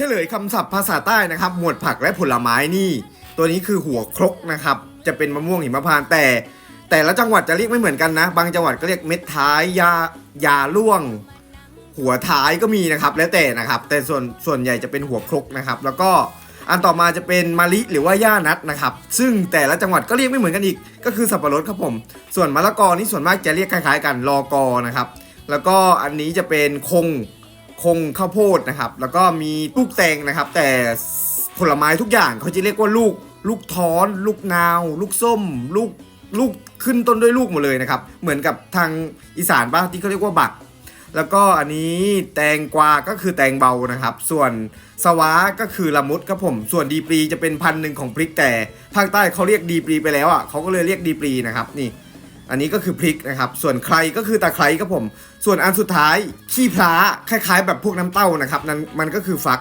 เฉลยคำศัพท์ภาษาใต้นะครับ หมวดผักและผลไม้นี่ ตัวนี้คือหัวครกนะครับ จะเป็นมะม่วงหิมพานต์แต่ แต่ละจังหวัดจะเรียกไม่เหมือนกันนะ บางจังหวัดก็เรียกเม็ดท้ายยายาล่วง หัวท้ายก็มีนะครับ แล้วแต่นะครับ แต่ส่วนส่วนใหญ่จะเป็นหัวครกนะครับ แล้วก็อันต่อมาจะเป็นมะลิหรือว่าย่านัดนะครับ ซึ่งแต่ละจังหวัดก็เรียกไม่เหมือนกันอีก ก็คือสับปะรดครับผม ส่วนมะละกอนี่ส่วนมากจะเรียกคล้ายๆ กันรอกอนะครับ แล้วก็อันนี้จะเป็นคง คงข้าวโพดนะครับ แล้วก็มีลูกแตงนะครับ แต่ผลไม้ทุกอย่างเขาจะเรียกว่าลูกลูกท้อน ลูกนาว ลูกส้ม ลูกลูกขึ้นต้นด้วยลูกหมดเลยนะครับ เหมือนกับทางอีสานบ้างที่เขาเรียกว่าบัก แล้วก็อันนี้แตงกวาก็คือแตงเบานะครับ ส่วนสวาก็คือละมุดครับผม ส่วนดีปรีจะเป็นพันหนึ่งของพริกแต่ภาคใต้เขาเรียกดีปรีไปแล้วอะเขาก็เลยเรียกดีปรีนะครับนี่ อันนี้ก็คือพริกนะครับ ส่วนใครก็คือตะไคร้ครับผม ส่วนอันสุดท้ายขี้พร้าคล้ายๆ แบบพวกน้ำเต้านะครับนั้นมันก็คือฟัก